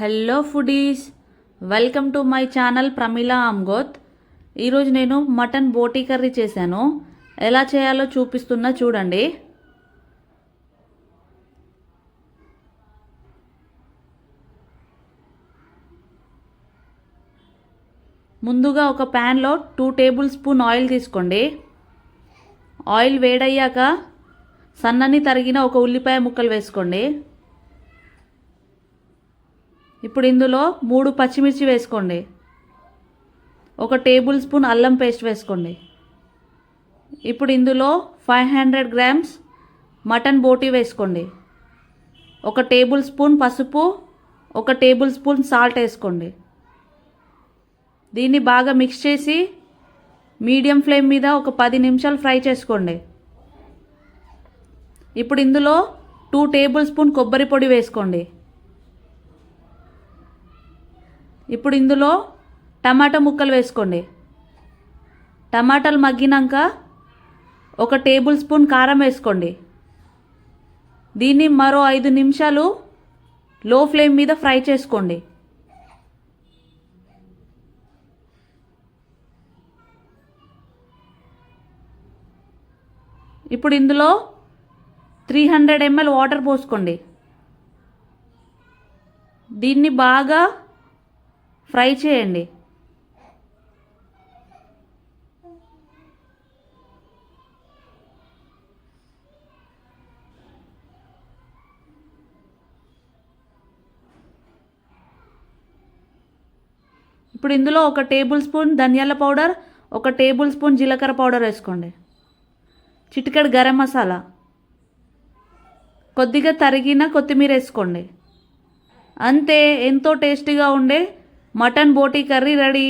Hello foodies welcome to my channel Pramila Amgoth. ఈరోజు నేను mutton బోటీ curry చేశాను. ఎలా చేయాలో చూపిస్తున్నా చూడండి. ముందుగా ఒక ప్యాన్లో టూ టేబుల్ స్పూన్ ఆయిల్ తీసుకోండి. ఆయిల్ వేడయ్యాక సన్నని తరిగిన ఒక ఉల్లిపాయ ముక్కలు వేసుకోండి. ఇప్పుడు ఇందులో మూడు పచ్చిమిర్చి వేసుకోండి. ఒక టేబుల్ స్పూన్ అల్లం పేస్ట్ వేసుకోండి. ఇప్పుడు ఇందులో ఫైవ్ హండ్రెడ్ గ్రామ్స్ మటన్ బోటీ వేసుకోండి. ఒక టేబుల్ స్పూన్ పసుపు ఒక టేబుల్ స్పూన్ సాల్ట్ వేసుకోండి. దీన్ని బాగా మిక్స్ చేసి మీడియం ఫ్లేమ్ మీద ఒక పది నిమిషాలు ఫ్రై చేసుకోండి. ఇప్పుడు ఇందులో టూ టేబుల్ స్పూన్ కొబ్బరి పొడి వేసుకోండి. ఇప్పుడు ఇందులో టమాటా ముక్కలు వేసుకోండి. టమాటాలు మగ్గినాక ఒక టేబుల్ స్పూన్ కారం వేసుకోండి. దీన్ని మరో ఐదు నిమిషాలు లో ఫ్లేమ్ మీద ఫ్రై చేసుకోండి. ఇప్పుడు ఇందులో త్రీ హండ్రెడ్ ఎంఎల్ వాటర్ పోసుకోండి. దీన్ని బాగా ఫ్రై చేయండి. ఇప్పుడు ఇందులో ఒక టేబుల్ స్పూన్ ధనియాల పౌడర్ ఒక టేబుల్ స్పూన్ జీలకర్ర పౌడర్ వేసుకోండి. చిటికెడు గరం మసాలా. కొద్దిగా తరిగిన కొత్తిమీర వేసుకోండి. అంతే ఎంతో టేస్టీగా ఉండే మటన్ బోటీ కర్రీ రెడీ